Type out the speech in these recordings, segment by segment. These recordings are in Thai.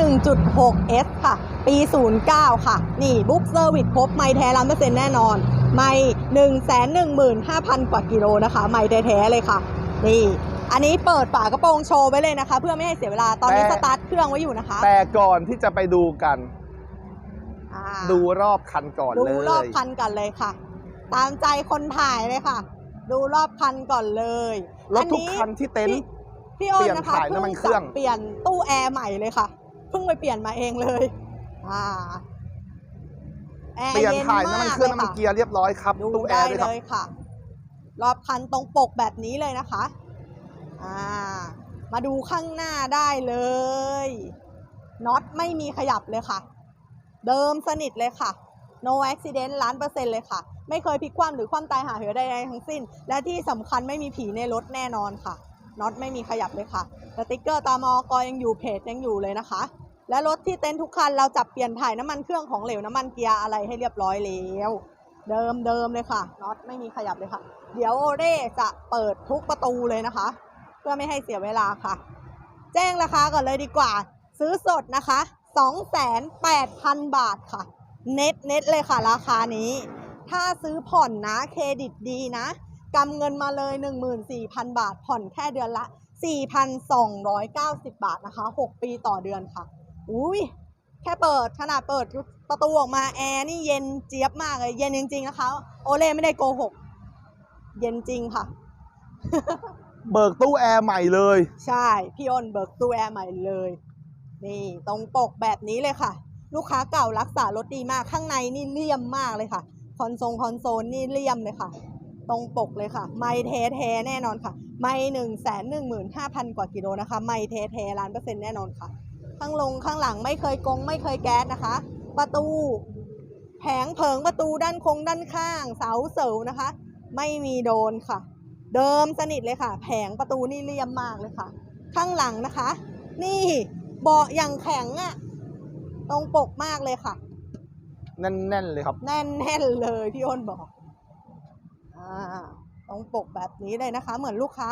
1.6S ค่ะ ปี 09 ค่ะ นี่บุ๊กเซอร์วิสครบ ไม่แท้ร้านเปอร์เซ็นต์แน่นอน ไม่115,000 กว่ากิโลนะคะ ไม่แท้ๆเลยค่ะ นี่ อันนี้เปิดฝากระโปรงโชว์ไว้เลยนะคะ เพื่อไม่ให้เสียเวลา ตอนนี้แต่สตาร์ทเครื่องไว้อยู่นะคะ แต่ก่อนที่จะไปดูกันอ่าดูรอบคันก่อนดูเลยรอบคันก่อนเลยค่ะ ตามใจคนถ่ายเลยค่ะ ดูรอบคันก่อนเลยรถทุกอัคันที่เต็นท์พี่อ้นนะคะเปลี่ยนถ่ายน้ำมันเครื่องพิ่จะเปลี่ยนตู้แอร์ใหม่เลยค่ะ เพิ่งไปเปลี่ยนมาเองเลย อ่าแอร์เปลี่ยนเย็นถ่ายมากน้ำมันเครื่องลน้ำมันค่ะเกียร์เรียบร้อยครับดูตู้แอได้ร์ด้วยคเลรับ ยค่ะ รอบคันตรงปกแบบนี้เลยนะคะ อ่า มาดูข้างหน้าได้เลยน็อตไม่มีขยับเลยค่ะ เดิมสนิทเลยค่ะ no accident ล้านเปอร์เซ็นต์เลยค่ะ ไม่เคยพลิกคว่ำหรือคว่ำตายหาเหวใดๆทั้งสิ้น และที่สำคัญไม่มีผีในรถแน่นอนค่ะน็อตไม่มีขยับเลยค่ะสติ๊กเกอร์ตามอกยังอยู่เพจยังอยู่เลยนะคะ และรถที่เต็นท์ทุกคันเราจับเปลี่ยนถ่ายน้ำมันเครื่องของเหลวน้ำมันเกียร์อะไรให้เรียบร้อยแล้วเดิมเดิมเลยค่ะน็อตไม่มีขยับเลยค่ะ เดี๋ยวโอเร่จะเปิดทุกประตูเลยนะคะ เพื่อไม่ให้เสียเวลาค่ะ แจ้งราคาก่อนเลยดีกว่า ซื้อสดนะคะ 28,000 บาทค่ะ เน็ตเน็ตเลยค่ะ ราคานี้ ถ้าซื้อผ่อนนะเครดิตดีนะกำเงินมาเลย 14,000 บาท ผ่อนแค่เดือนละ 4,290 บาทนะคะ 6 ปีต่อเดือนค่ะ อุ้ยแค่เปิดขนาดเปิดประตูออกมาแอร์นี่เย็นเจี๊ยบมากเลยเย็นจริง ๆ นะคะ โอเล่ไม่ได้โกหก เย็นจริงค่ะ เบิกตู้แอร์ใหม่เลย ใช่ พี่อ้นเบิกตู้แอร์ใหม่เลย นี่ตรงปกแบบนี้เลยค่ะ ลูกค้าเก่ารักษารถดีมากข้างในนี่เลี่ยมมากเลยค่ะ คอนโซลคอนโซลนี่เลี่ยมเลยค่ะ ตรงปกเลยค่ะ ไม่เทแท้ๆแน่นอนค่ะ ไม่หนึ่งแสนหนึ่งหมื่นห้าพันกว่ากิโลนะคะ ไม่เทแท้ล้านเปอร์เซ็นต์แน่นอนค่ะ ข้างลงข้างหลังไม่เคยกง ไม่เคยแก๊สนะคะ ประตู แผงเผิงประตูด้านคงด้านข้าง เสาเสานะคะ ไม่มีโดนค่ะ เดิมสนิทเลยค่ะ แผงประตูนี่เลี่ยมมากเลยค่ะ ข้างหลังนะคะ นี่เบาะอย่างแข็งอะตรงปกมากเลยค่ะ แน่นๆเลยครับ แน่นๆเลยพี่อ้นบอกอ่าตรงปกแบบนี้เลยนะคะ เหมือนลูกค้า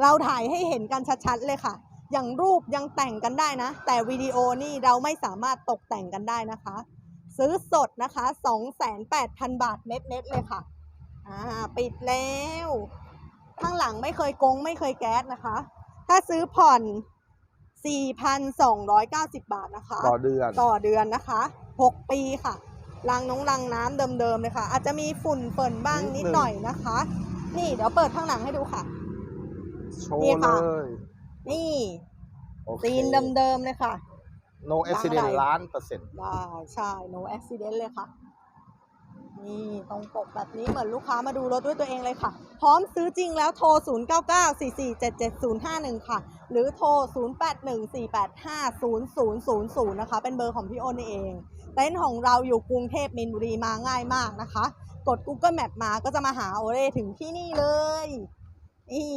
เราถ่ายให้เห็นกันชัดๆเลยค่ะ อย่างรูปยังแต่งกันได้นะ แต่วิดีโอนี่เราไม่สามารถตกแต่งกันได้นะคะ ซื้อสดนะคะ28,000 บาทเน็ตๆเลยค่ะอ่าปิดแล้ว ข้างหลังไม่เคยกงไม่เคยแก๊สนะคะ ถ้าซื้อผ่อน 4,290 บาทนะคะ ต่อเดือนต่อเดือนนะคะ 6 ปีค่ะรังน้องรังน้ำเดิมๆเลยค่ะ อาจจะมีฝุ่นเปิ่นบ้างนินิดดหนึ่งหน่อยนะคะ นี่เดี๋ยวเปิดข้างหลังให้ดูค่ะโชนี่ว์เลค่ะย นี่โอเค ซีนเดิมๆเลยค่ะ no accident อะไรล้านเปอร์เซ็นต์ได้ใช่ no accident เลยค่ะ นี่ตรงปกแบบนี้เหมือนลูกค้ามาดูรถด้วยตัวเองเลยค่ะ พร้อมซื้อจริงแล้วโทร 0994477051 ค่ะ หรือโทร 0814850000 นะคะ เป็นเบอร์ของพี่อ้นนี่เอง เต็นท์ของเราอยู่กรุงเทพมินบุรีมาง่ายมากนะคะ กด Google Map มาก็จะมาหาโอเล่ถึงที่นี่เลย นี่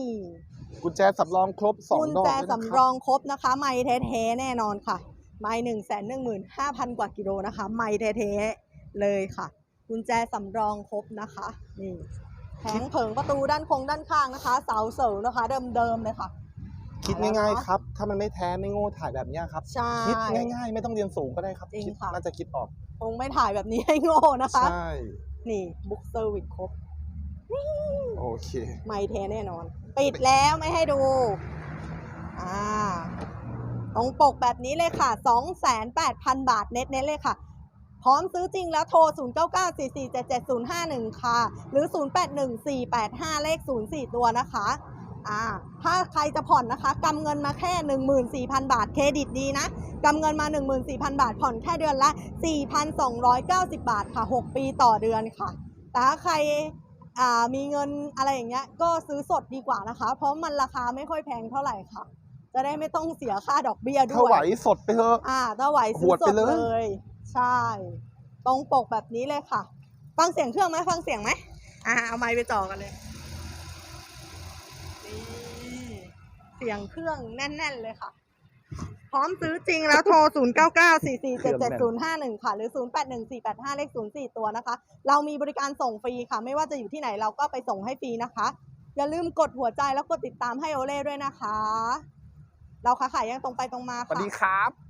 กุญแจสำรองครบ2กุญดอกแจด้วยนะคสำรรับองครบนะคะ ไม่แท้ๆแน่นอนค่ะ ไม่หนึ่งแสนหนึ่งหมื่นห้าพันกว่ากิโลนะคะ ไม่แท้ๆเลยค่ะ กุญแจสำรองครบนะคะนี่แผงเผิงประตูด้านคงด้านข้างนะคะ เสาเสานะคะ เดิมๆเลยค่ะ คิดง่ายๆครับ ถ้ามันไม่แท้ไม่โง่ถ่ายแบบเนี้ยครับ ใช่ คิดง่ายๆ ไม่ต้องเรียนสูงก็ได้ครับจริงคิดค่ะ น่าจะคิดออก คงไม่ถ่ายแบบนี้ให้โง่นะคะ ใช่ นี่บุ๊กเซอร์วิสครบ โอเค ไม่แท้แน่นอน ปิดแล้วไม่ให้ดู อ่า ตรงปกแบบนี้เลยค่ะ 28,000 บาทเน็ตเน็ตเลยค่ะ พร้อมซื้อจริงแล้วโทร 0994477051 ค่ะ หรือ 081485 เลข 04 ตัวนะคะ อ่า ถ้าใครจะผ่อนนะคะกำเงินมาแค่ 14,000 บาท เครดิตดีนะกำเงินมา 14,000 บาท ผ่อนแค่เดือนละ 4,290 บาทค่ะ 6 ปีต่อเดือนค่ะ แต่ถ้าใคร มีเงินอะไรอย่างเงี้ยก็ซื้อสดดีกว่านะคะ เพราะมันราคาไม่ค่อยแพงเท่าไหร่ค่ะ จะได้ไม่ต้องเสียค่าดอกเบี้ยด้ถ้าวยไหวสดไปเถอะอ่าถ้าไหวซื้อหวดสไปดเลยเลย ใช่ ตรงปกแบบนี้เลยค่ะ ฟังเสียงเครื่องไหมฟังเสียงไหมอ่าเอาไมค์ไปต่อกันเลยนี่เสียงเครื่องแน่น ๆ เลยค่ะ พร้อมซื้อจริงแล้วโทร 0 9 9 4 4 7 7 0 5 1 ค่ะ หรือ 0 8 1 4 8 5 เลข 04 ตัวนะคะ เรามีบริการส่งฟรีค่ะ ไม่ว่าจะอยู่ที่ไหนเราก็ไปส่งให้ฟรีนะคะ อย่าลืมกดหัวใจแล้วกดติดตามให้โอเล่ด้วยนะคะ เราค้าขายยังตรงไปตรงมาสวัสค่ะ ดีครับ